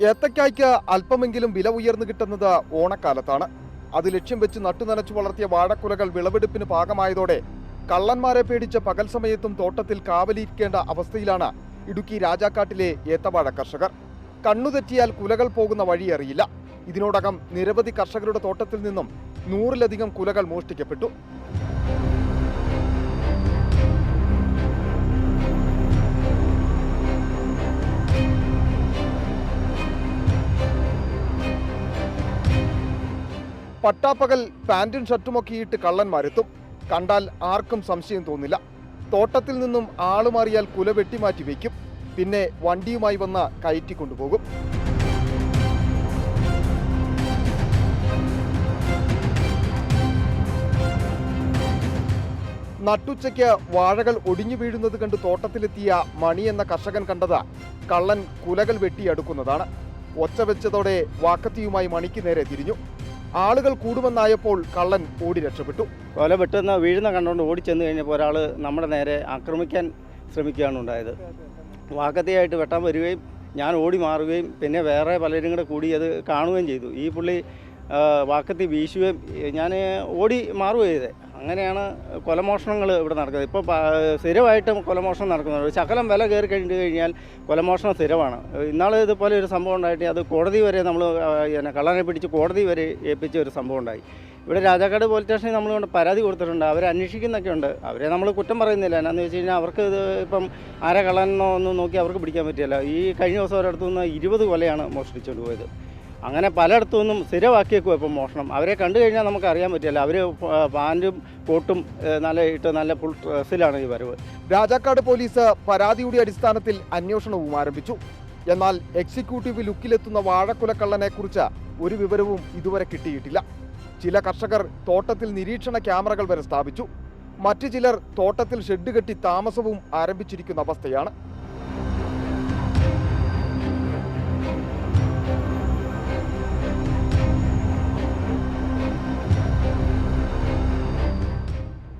ഏത്തക്കായ്ക്ക് അല്പമെങ്കിലും വില ഉയർന്നു കിട്ടുന്നത് ഓണക്കാലത്താണ്. അത് ലക്ഷ്യം വെച്ച് നട്ടുനനച്ചു വളർത്തിയ വാഴക്കുലകൾ വിളവെടുപ്പിന് പാകമായതോടെ കള്ളന്മാരെ പേടിച്ച പകൽ സമയത്തും തോട്ടത്തിൽ കാവലിരിക്കേണ്ട അവസ്ഥയിലാണ് ഇടുക്കി രാജാക്കാട്ടിലെ ഏത്തവാഴ കർഷകർ. കണ്ണുതെറ്റിയാൽ കുലകൾ പോകുന്ന വഴി അറിയില്ല ഇതിനോടകം നിരവധി കർഷകരുടെ തോട്ടത്തിൽ നിന്നും നൂറിലധികം കുലകൾ മോഷ്ടിക്കപ്പെട്ടു. പട്ടാപ്പകൽ പാന്റും ഷർട്ടുമൊക്കെ ഇട്ട് കള്ളന്മാരെത്തും കണ്ടാൽ ആർക്കും സംശയം തോന്നില്ല. തോട്ടത്തിൽ നിന്നും ആളുമാറിയാൽ കുല വെട്ടിമാറ്റി വയ്ക്കും പിന്നെ വണ്ടിയുമായി വന്ന കയറ്റി കൊണ്ടുപോകും. നട്ടുച്ചയ്ക്ക് വാഴകൾ ഒടിഞ്ഞു വീഴുന്നത് കണ്ട് തോട്ടത്തിലെത്തിയ മണി എന്ന കർഷകൻ കണ്ടത് കള്ളൻ കുലകൾ വെട്ടിയെടുക്കുന്നതാണ്. ഒച്ച വെച്ചതോടെ വാക്കത്തിയുമായി മണിക്ക് നേരെ തിരിഞ്ഞു. ആളുകൾ കൂടുമെന്നായപ്പോൾ കള്ളൻ ഓടി രക്ഷപ്പെട്ടു. കൊല വെട്ടുന്ന വീഴുന്ന കണ്ടുകൊണ്ട് ഓടിച്ചെന്ന് കഴിഞ്ഞപ്പോൾ ഒരാൾ നമ്മുടെ നേരെ ആക്രമിക്കാൻ ശ്രമിക്കുകയാണ് ഉണ്ടായത്. വാക്കത്തിയായിട്ട് വെട്ടാൻ വരികയും ഞാൻ ഓടി മാറുകയും പിന്നെ വേറെ പലരും കൂടെ കൂടി അത് കാണുകയും ചെയ്തു. ഈ പുള്ളി വാക്കത്തി വീശുകയും ഞാൻ ഓടി മാറുകയും ചെയ്തത് അങ്ങനെയാണ് കൊലമോഷണങ്ങൾ ഇവിടെ നടക്കുന്നത്. ഇപ്പോൾ സ്ഥിരമായിട്ടും കൊലമോഷണം നടക്കുന്നുണ്ട്. ശകലം വില കയറി കഴിഞ്ഞു കഴിഞ്ഞാൽ കൊലമോഷണം സ്ഥിരമാണ്. ഇന്നാൾ ഇതുപോലെ ഒരു സംഭവം ഉണ്ടായിട്ട് അത് കോടതി വരെ നമ്മൾ പിന്നെ കള്ളനെ പിടിച്ച് കോടതി വരെ ഏൽപ്പിച്ച ഒരു സംഭവം ഉണ്ടായി. ഇവിടെ രാജാക്കാട് പോലീസ് സ്റ്റേഷനിൽ നമ്മൾ കൊണ്ട് പരാതി കൊടുത്തിട്ടുണ്ട്. അവരെ അന്വേഷിക്കുന്നൊക്കെ ഉണ്ട്. അവരെ നമ്മൾ കുറ്റം പറയുന്നില്ല. എന്നാന്ന് വെച്ച് കഴിഞ്ഞാൽ അവർക്ക് ഇത് ഇപ്പം ആരെ കള്ളനെന്നോ ഒന്നും നോക്കി അവർക്ക് പിടിക്കാൻ പറ്റില്ല. ഈ കഴിഞ്ഞ ദിവസം ഒരിടത്തു നിന്ന് ഇരുപത് കൊലയാണ് മോഷ്ടിച്ചുകൊണ്ട് പോയത്. അങ്ങനെ പലയിടത്തു നിന്നും സ്ഥിരമാക്കിയേക്കും ഇപ്പം മോഷണം. അവരെ കണ്ടു കഴിഞ്ഞാൽ നമുക്ക് അറിയാൻ പറ്റില്ല. അവർ പാന്റും കോട്ടും നല്ല ഇട്ട് നല്ല ഫുൾ ഡ്രസ്സിലാണ് ഈ വരവ്. രാജാക്കാട് പോലീസ് പരാതിയുടെ അടിസ്ഥാനത്തിൽ അന്വേഷണവും ആരംഭിച്ചു. എന്നാൽ എക്സിക്യൂട്ടീവ് ലുക്കിലെത്തുന്ന വാഴക്കുലക്കള്ളനെ കുറിച്ച് ഒരു വിവരവും ഇതുവരെ കിട്ടിയിട്ടില്ല. ചില കർഷകർ തോട്ടത്തിൽ നിരീക്ഷണ ക്യാമറകൾ വരെ സ്ഥാപിച്ചു. മറ്റു ചിലർ തോട്ടത്തിൽ ഷെഡ് കെട്ടി താമസവും ആരംഭിച്ചിരിക്കുന്ന അവസ്ഥയാണ്.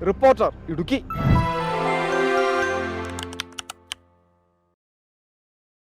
റിപ്പോർട്ടർ ഇടുക്കി.